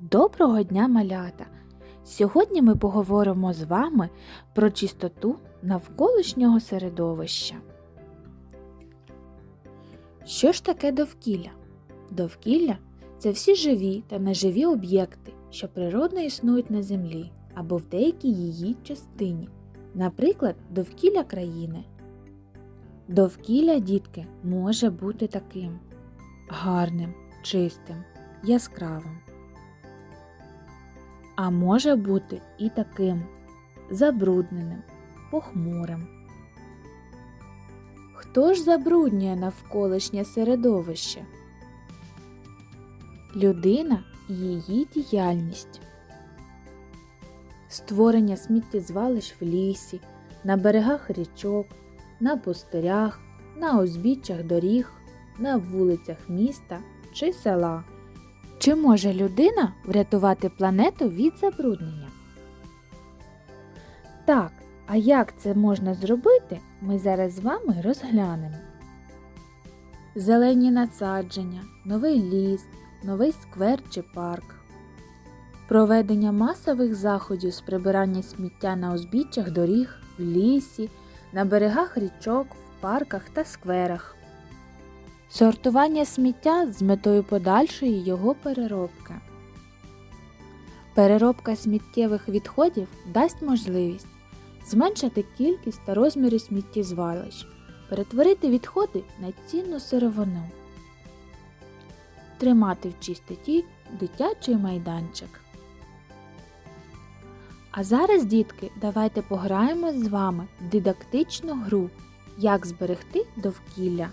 Доброго дня, малята! Сьогодні ми поговоримо з вами про чистоту навколишнього середовища. Що ж таке довкілля? Довкілля це всі живі та неживі об'єкти, що природно існують на землі або в деякій її частині, наприклад, довкілля країни. Довкілля, дітки, може бути таким гарним, чистим, яскравим. А може бути і таким забрудненим, похмурим. Хто ж забруднює навколишнє середовище? Людина і її діяльність. Створення сміттєзвалищ в лісі, на берегах річок, на пустирях, на узбіччях доріг, на вулицях міста чи села. Чи може людина врятувати планету від забруднення? Так, а як це можна зробити, ми зараз з вами розглянемо. Зелені насадження, новий ліс, новий сквер чи парк. Проведення масових заходів з прибирання сміття на узбіччях доріг, в лісі, на берегах річок, в парках та скверах. Сортування сміття з метою подальшої його переробки. Переробка сміттєвих відходів дасть можливість зменшити кількість та розміри сміттєзвалищ, перетворити відходи на цінну сировину, тримати в чистоті дитячий майданчик. А зараз, дітки, давайте пограємо з вами в дидактичну гру Як зберегти довкілля.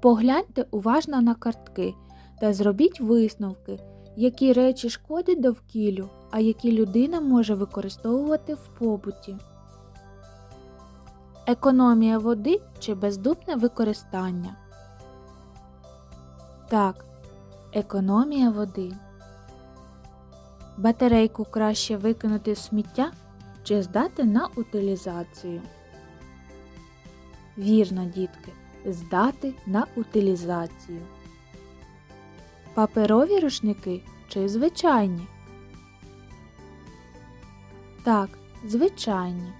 Погляньте уважно на картки та зробіть висновки, які речі шкодять довкіллю, а які людина може використовувати в побуті. Економія води чи бездумне використання. Так, економія води. Батарейку краще викинути в сміття чи здати на утилізацію. Вірно, дітки здати на утилізацію. Паперові рушники чи звичайні? Так, звичайні.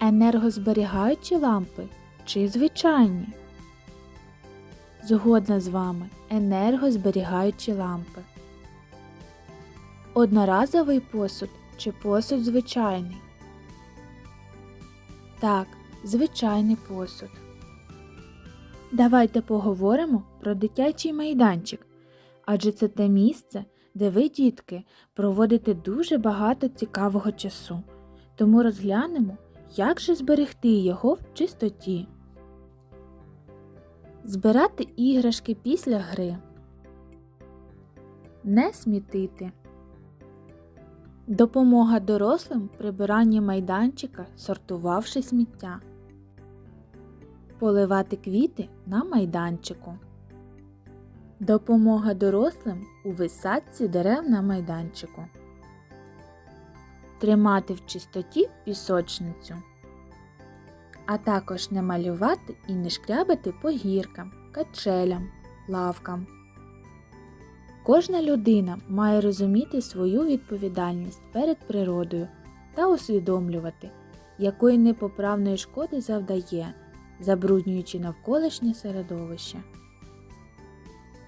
Енергозберігаючі лампи чи звичайні? Згодна з вами енергозберігаючі лампи. Одноразовий посуд чи посуд звичайний? Так, звичайний посуд. Давайте поговоримо про дитячий майданчик, адже це те місце, де ви, дітки, проводите дуже багато цікавого часу. Тому розглянемо, як же зберегти його в чистоті. Збирати іграшки після гри. Не смітити. Допомога дорослим в прибиранні майданчика, сортувавши сміття. Поливати квіти на майданчику. Допомога дорослим у висадці дерев на майданчику. Тримати в чистоті пісочницю. А також не малювати і не шкрябати по гіркам, качелям, лавкам. Кожна людина має розуміти свою відповідальність перед природою та усвідомлювати, якої непоправної шкоди завдає забруднюючи навколишнє середовище.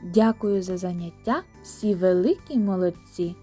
Дякую за заняття, всі великі молодці!